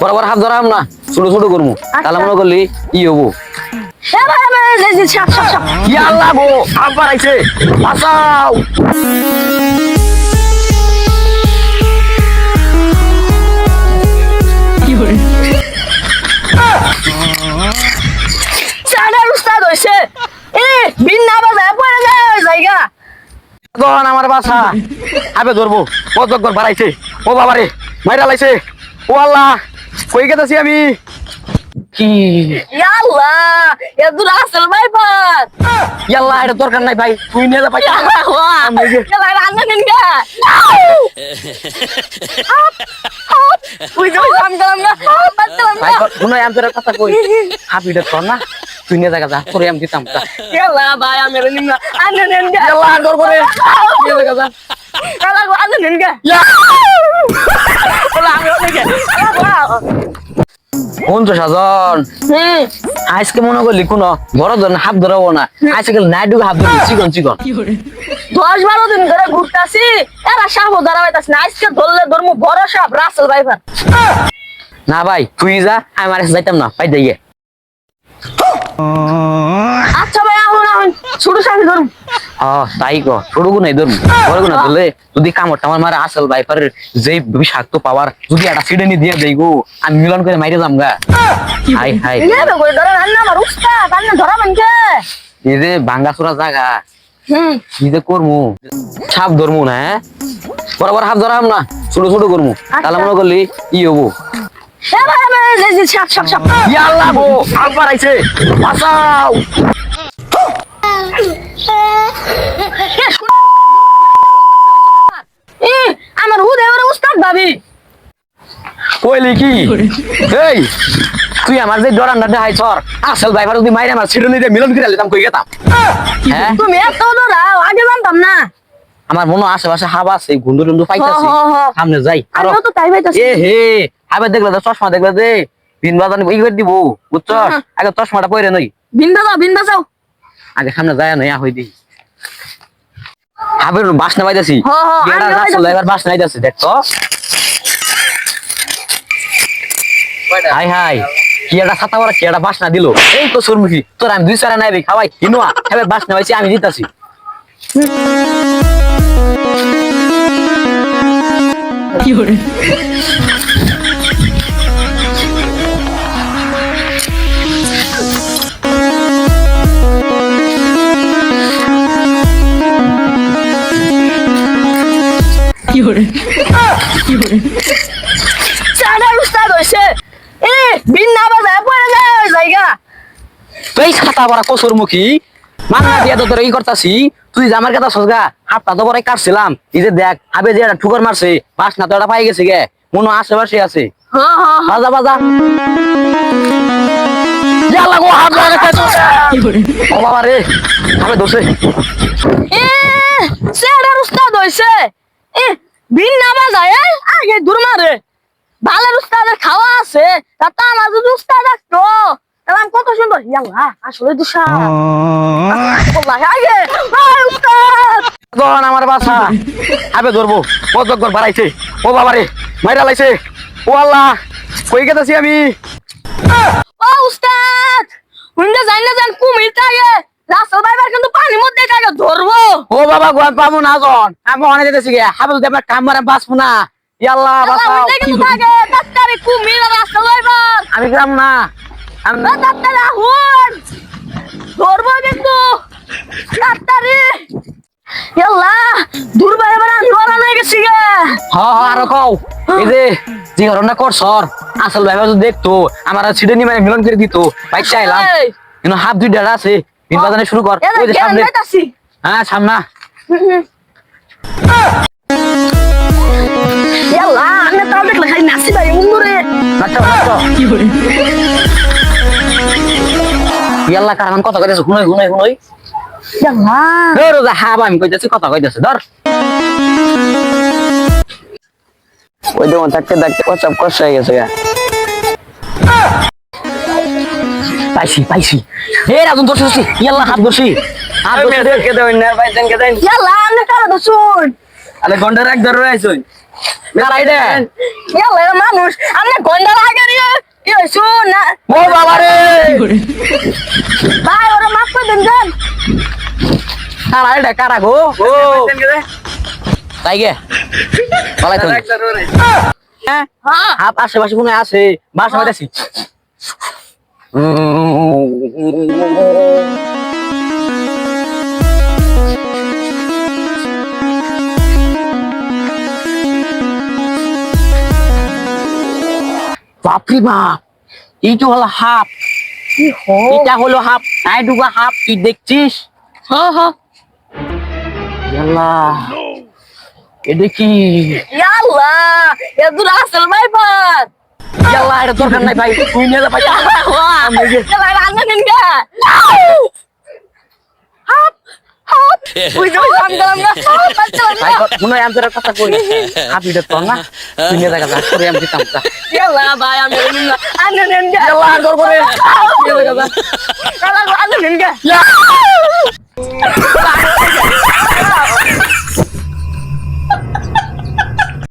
বরাবর হাত ধরাম না ছোট ছোট করব তাহলে মনে করলি ই হব। গো আবার আইছে বাঁচাও। তখন আমার বাসা। আবে ধরবো কত বাড়াইছে। ও বাবা রে মাইরা লাইছে। ও আল্লাহ কই গেতেছি আমি কি ইয়াল্লা এ দূর আসল ভাই পাত ইয়াল্লা এটা দরকার নাই ভাই তুই নিয়ে যা ভাই আমি যে- ইয়াল্লা রান্না নিন গা তুই তো কাম করলাম না বাচ্চালাম ভাই না শুনো আমি তোর কথা কই হাবিটা তোর না তুই নিয়ে জায়গা যা তোরে আমি দিতাম যা ইয়াল্লা ভাই আমি নিন না আন্না নিন গা ইয়াল্লা ডর করে নিয়ে জায়গা যা ইয়াল্লা গো আন্না নিন গা ইয়াল্লা আমি ওকে তো সাজন আজকে মনে করলি কোনো বড় ধরনের হাত ধরাবো না। আজকে গেলে নাইডুকে হাত ধরবি চিকন চিকন। দশ বারো দিন ধরে ঘুরতাছি এরা সাপ ধরা পাইতাছি না। আজকে ধরলে ধর্ম বড় সাপ রাসেল ভাইফার না ভাই তুই যা আমি আর যাইতাম না পাই দিয়ে। আচ্ছা ভাই আহুন ছোট সাপি ধরুন তাই কো ছোট গুণ এই ধরুন। বড় গুণ ধরলে যদি কামড় টামড় মারে আসল ভাইপারের যে বিষাক্ত পাওয়ার যদি একটা সিডেনি দিয়ে দেই গো আমি মিলন করে মাইরে যাম গা। হাই হাই। আমার এই যে ভাঙ্গা চোরা জায়গা কি যে করমু? সাপ ধরমু না হ্যাঁ? বরাবর হাত ধরাম না ছোট ছোট করমু। তাহলে মনে করলি ই হব। সাপ সাপ সাপ। ইয়াল্লা গো আবার আইছে বাঁচাও। আমার হুদ এবারে উস্তাদ ভাবি কইলি কি? এই তুই আমার যে সর আসল যদি মাইরে আমার দিয়ে মিলন করে কই গেতাম হ্যাঁ? তুমি এত দৌড়াও আগে জানতাম না আমার মনে আশেপাশে হাবা আছে গুন্ডু টুন্ডু পাইতাছি। সামনে যাই। আরও তো তাই পাইতাছি। এ হে হাবে দেখলে চশমা দেখলে যে বিন বাজান ই করে দিব বুঝছস? হ্যাঁ। আগে চশমাটা পরে নই। বিন্দা যাও বিন্দা যাও আগে সামনে যায় নই হই দি হাবের বাস না পাইতাছি হ, হ, এরা আমিও রাস্তা পাইতাছি। এবার বাস নাই যাচ্ছে দেখ হাই হাই কি একটা ছাতা পরা কি একটা বাস না দিল? এই তো সুরমুখী তোর আমি দুই চারা নাই রে খাওয়াই। ইনুয়া এবার বাস না আমি দিতাছি চাডার উস্তাদ হইছে। এ বিন না বাজায় পড়ে যায় ওই জায়গা। তুই ছাতা পরা কসুরমুখী মানা দিয়া তো তোর ই করতাছি? তুই যে আমার কথা সজগা হাতটা তো পরে কাটছিলাম। এই যে দেখ আবে যে একটা ঠুকর মারছে বাস না তো এটা পাই গেছে গে। মনে আশেপাশে আছে। হ্যাঁ হ্যাঁ বাজা বাজা। ইয়াল্লা গো হাত ধরে রেখে ও বাবা রে আমি দোষে এ চাডার উস্তাদ হইছে। এ বিন না বাজায় আগে দূর মারে ভালের উস্তাদের খাওয়া আছে তা তা আমার যদি উস্তাদ তাহলে কত সুন্দর। ইয়াল্লা আসলে দুষা আগে উস্তাদ। তখন আমার বাসা আবে ধরবো কত করে বাড়াইছে। ও বাবা রে মাইরা লাইছে। ও আল্লাহ কই গেতেছি আমি? ও উস্তাদ হুন্ডে যাই না যান কুমির থাকে রাসেল ভাইবার কিন্তু পানির মধ্যে কাকে ধরবো। ও বাবা গো আমি পাবো না জন। আমি অনেক যেতেছি গে। হাবল আমার কাম মারে বাঁচবো না। বাঁচাও। আমি না। আমি ডাক্তার আহুন। ধরবো কিন্তু। ডাক্তারি। ইয়াল্লা এবার আমি ওরা গেছি গে। হ হ আরও কও। এই যে যে ঘটনা কর সর। আসল ভাই যদি দেখতো আমার ছিটে নিয়ে মিলন করে দিত। বাইক চাইলাম। কিন্তু হাফ দুই ডেরা আছে। দিন বাজানে শুরু কর। এরা ওই যে সামনে। দিতাছি। হ্যাঁ সামনা ইয়াল্লা আমি তাও দেখলে খালি নাচি ভাই মুন্ডুরে নাচো নাচো ইয়াল্লা কারণ কথা কইতেছে? শুনই শুনই শুনই। ইয়াল্লা। ধর যা হাব আমি কইতেছি কথা কইতেছে ধর। ওই দেখুন থাকতে থাকতে কচাপ কষ্ট হয়ে গেছে গা। পাইছি পাইছি। এ রাজন ধরছি ধরছি ইয়াল্লা হাত ধরছি হাত ধরছি রে। ইয়াল্লা আমি কারও তো শুন? আরে গন্ডার এক ধরে আইছই কারা এটা? গেলে মানুষ। আমরা গন্ডা লাগে রে কি হইছো না। ও বাবা রে ভাই ওরা করে দেন দেন কারা এটা কারা গো? ও। তাই গে? পালাই তো। হ্যাঁ। হাত আশেপাশে কোনো আছে? বাসা বাড়াছি বাপরি বাপ। এইটা হলো হাফ এটা হলো হাফ নাই ডুবা হাফ কি দেখছিস? এটা কি আসল ভাই আল্লাহ এটা দরকার নাই ভাই। তুই নিয়ে ভাই। মনে হয় আমদের কথা কই হাবিটা তো না তুমি দেখা যাক করে আমি দিতাম তা ইয়ালা ভাই আমি আনে নেন গা ইয়ালা গর করে ইয়ালা আনে নেন গা